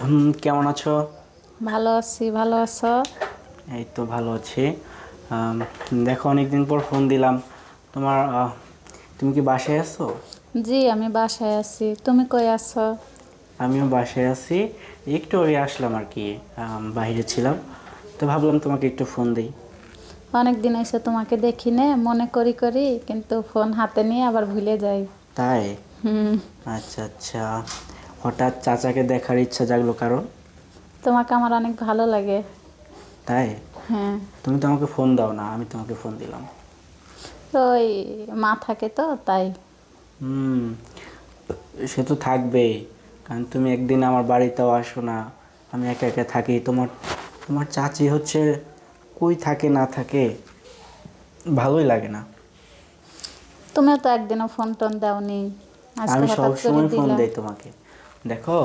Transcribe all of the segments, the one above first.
হুম, কেমন আছো? ভালো আছি ভালো আছো? এই তো ভালো আছি। দেখো অনেকদিন পর ফোন দিলাম। তোমার তুমি কি বাসায় আছো? জি আমি বাসায় আছি। তুমি কই আছো? আমিও বাসায় আছি। একটু আগে আসলাম আর কি বাইরে ছিলাম। তো ভাবলাম তোমাকে একটু ফোন দিই। অনেক দিন এসে তোমাকে দেখি নে মনে করি করি কিন্তু ফোন হাতে নিয়ে আবার ভুলে যাই। তাই? হুম। আচ্ছা আচ্ছা। হঠাৎ চাচাকে দেখার ইচ্ছা জাগলো কারণ? তোমাকে আমার অনেক ভালো লাগে। তাই? হ্যাঁ। তুমি তো আমাকে ফোন দাও না আমি তোমাকে ফোন দিলাম। তো ওই মা থাকে তো তাই। হুম সে তো থাকবেই কারণ তুমি একদিন আমার বাড়িতেও আসো না আমি একা একা থাকি। তোমার তোমার চাচি হচ্ছে কই থাকে না থাকে ভালোই লাগে না। তুমিও তো একদিনও ফোন টোন দাওনি আমি সবসময় ফোন দেই তোমাকে। দেখো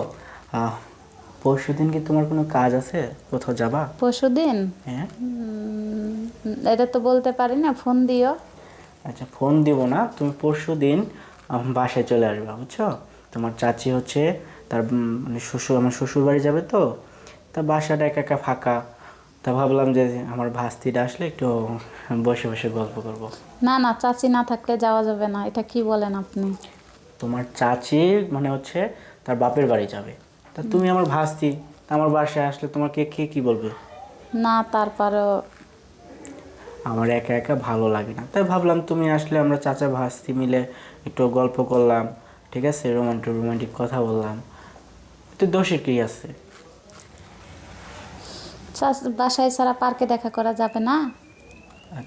পরশু দিন কি তোমার কোনো কাজ আছে? কোথাও যাবা? পরশু দিন? হ্যাঁ। এটা তো বলতে পারি না ফোন দিও। আচ্ছা ফোন দিব না তুমি পরশু দিন বাসায় চলে আসবে বুঝছ? তোমার চাচি হচ্ছে তার মানে শ্বশুর আমার শ্বশুর বাড়ি যাবে তো তা বাসাটা একা একা ফাঁকা। তা ভাবলাম যে আমার ভাস্তিটা আসলে একটু বসে বসে গল্প করব। না না চাচি না থাকলে যাওয়া যাবে না এটা কি বলেন আপনি? তোমার চাচি মানে হচ্ছে তার বাপের বাড়ি যাবে। তা তুমি আমার ভাসতি আমার বাসায় আসলে তোমাকে কে কি বলবে? না তারপরও আমার একা একা ভালো লাগে না। তাই ভাবলাম তুমি আসলে আমরা চাচা ভাস্তি মিলে একটু গল্প করলাম ঠিক আছে? রোমান্টিক রোমান্টিক কথা বললাম। তো দোষের কি আছে? চাচ- বাসায় ছাড়া পার্কে দেখা করা যাবে না?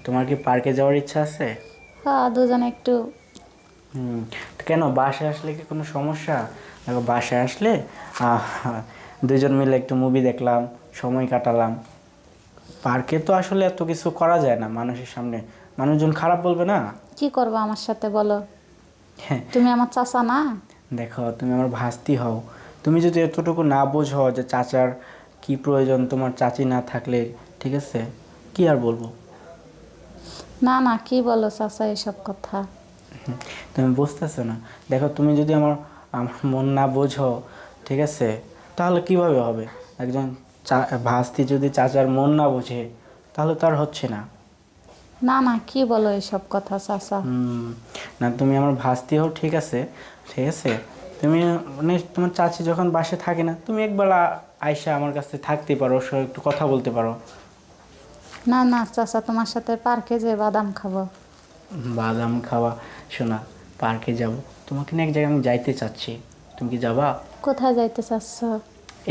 তোমার কি পার্কে যাওয়ার ইচ্ছা আছে? হ্যাঁ দুজনে একটু হুম কেন? বাসায় আসলে কি কোনো সমস্যা? দেখো বাসায় আসলে দুজন মিলে একটু মুভি দেখলাম সময় কাটালাম। পার্কে তো আসলে এত কিছু করা যায় না মানুষের সামনে। মানুষজন খারাপ বলবে না? কি করব আমার সাথে বলো? হ্যাঁ। তুমি আমার চাচা না? দেখো তুমি আমার ভাস্তি হও। তুমি যদি এতটুকু না বোঝো যে চাচার কি প্রয়োজন তোমার চাচি না থাকলে ঠিক আছে? কি আর বলব? না না কি বলো চাচা এসব কথা? তুমি বুঝতেছো না? দেখো তুমি যদি আমার আমার মন না বোঝো ঠিক আছে? তাহলে কীভাবে হবে? একজন ভাস্তি যদি চাচার মন না বোঝে তাহলে তো আর হচ্ছে না। না না কি বলো এসব কথা চাচা? না তুমি আমার ভাস্তি হও ঠিক আছে ঠিক আছে? তুমি মানে তোমার চাচি যখন বাসে থাকে না তুমি একবার আ- আইসা আমার কাছে থাকতে পারো ওর একটু কথা বলতে পারো। না না চাচা তোমার সাথে পার্কে যে বাদাম খাব। বাদাম খাওয়া শোনা পার্কে যাব। তোমাকে না এক জায়গায় আমি যাইতে চাচ্ছি। তুমি কি যাবা? কোথায় যাইতে চাচ্ছ?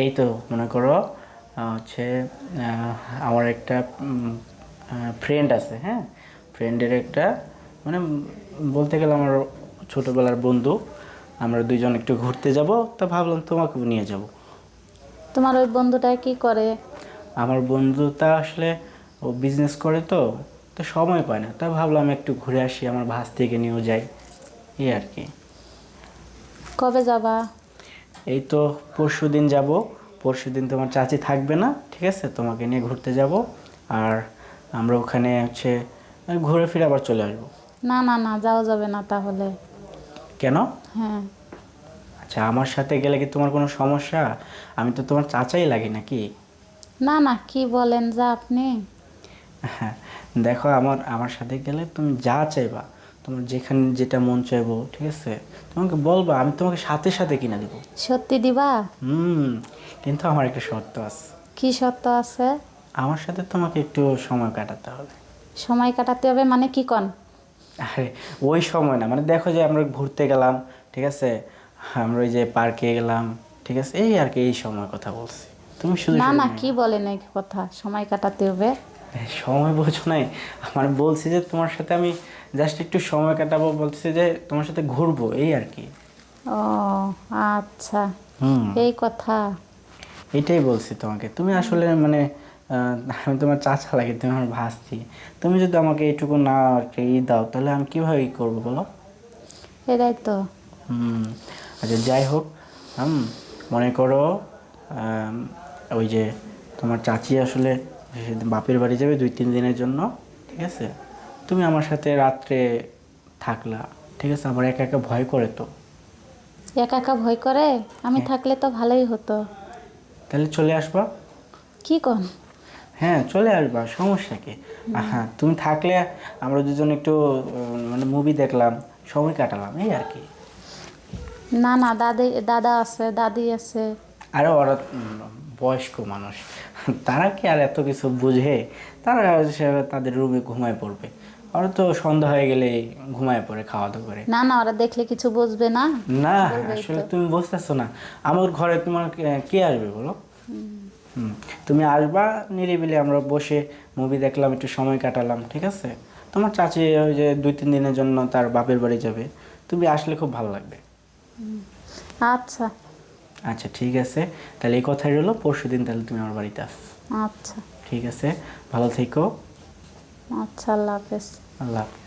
এই তো মনে করো হচ্ছে আমার একটা ফ্রেন্ড আছে হ্যাঁ? ফ্রেন্ডের একটা মানে বলতে গেলে আমার ছোটোবেলার বন্ধু। আমরা দুইজন একটু ঘুরতে যাব তা ভাবলাম তোমাকেও নিয়ে যাব। তোমার ওই বন্ধুটা কি করে? আমার বন্ধুটা আসলে ও বিজনেস করে তো তো সময় পায় না। তা ভাবলাম একটু ঘুরে আসি আমার ভাস থেকে নিয়েও যাই। এই আর কি। কবে যাবা? এই তো পরশু দিন যাব। পরশু দিন তোমার চাচি থাকবে না ঠিক আছে? তোমাকে নিয়ে ঘুরতে যাব। আর আমরা ওখানে হচ্ছে ঘুরে ফিরে আবার চলে আসব। না না না যাওয়া যাবে না তাহলে। কেন? হ্যাঁ। আচ্ছা আমার সাথে গেলে কি তোমার কোনো সমস্যা? আমি তো তোমার চাচাই লাগি নাকি? না না কি বলেন যা আপনি। হ্যাঁ দেখো আমার আমার সাথে গেলে তুমি যা চাইবা তোমার যেখানে যেটা মন চাইব ঠিক আছে? তোমাকে বলবা আমি তোমাকে সাথে সাথে কিনে দেবো। সত্যি দিবা? হুম কিন্তু আমার একটা শর্ত আছে। কি সত্য আছে? আমার সাথে তোমাকে একটু সময় কাটাতে হবে। সময় কাটাতে হবে মানে কি কন? আরে ওই সময় না মানে দেখো যে আমরা ঘুরতে গেলাম ঠিক আছে? আমরা ওই যে পার্কে গেলাম ঠিক আছে? এই আর কি এই সময় কথা বলছি। তুমি শুধু না না কি বলেন এই কথা? সময় কাটাতে হবে? সময় বোঝো নাই। আমার বলছি যে তোমার সাথে আমি জাস্ট একটু সময় কাটাবো বলছি যে তোমার সাথে ঘুরবো এই আর কি। ও আচ্ছা। হুম। এই কথা। এটাই বলছি তোমাকে। তুমি আসলে মানে আমি তোমার চাচা লাগে তুমি আমার ভাসছি। তুমি যদি আমাকে এইটুকু না আর কি ই দাও তাহলে আমি কীভাবে ই করব বলো? এটাই তো। হুম। আচ্ছা যাই হোক হুম মনে করো ওই যে তোমার চাচি আসলে বাপের বাড়ি যাবে দুই তিন দিনের জন্য ঠিক আছে? তুমি আমার সাথে রাত্রে থাকলা ঠিক আছে? আমার একা একা ভয় করে তো। একা একা ভয় করে? আমি থাকলে তো ভালোই হতো। তাহলে চলে আসবা। কি কন? হ্যাঁ চলে আসবা সমস্যা কি? হ্যাঁ তুমি থাকলে আমরা দুজন একটু মানে মুভি দেখলাম সময় কাটালাম এই আর কি। না না দাদি দাদা আছে দাদি আছে। আরে ওরা বয়স্ক মানুষ। তারা কি আর এত কিছু বুঝে? তারা তাদের রুমে ঘুমায় পড়বে। ওরা তো সন্ধ্যা হয়ে গেলে ঘুমায় পড়ে খাওয়া দাওয়া করে। না না ওরা দেখলে কিছু বুঝবে না। না আসলে তুমি বুঝতেছো না। আমার ঘরে তোমার কে- আসবে বলো? তুমি আসবা নিরিবিলি আমরা বসে মুভি দেখলাম একটু সময় কাটালাম ঠিক আছে? তোমার চাচি ওই যে দুই তিন দিনের জন্য তার বাপের বাড়ি যাবে। তুমি আসলে খুব ভালো লাগবে। আচ্ছা। আচ্ছা ঠিক আছে। তাহলে এই কথাই রইল। পরশু দিন তাহলে তুমি আমার বাড়িতে আস। আচ্ছা। ঠিক আছে? ভালো থেকো। আচ্ছা আল্লাহ হাফেজ। আল্লাহ হাফেজ।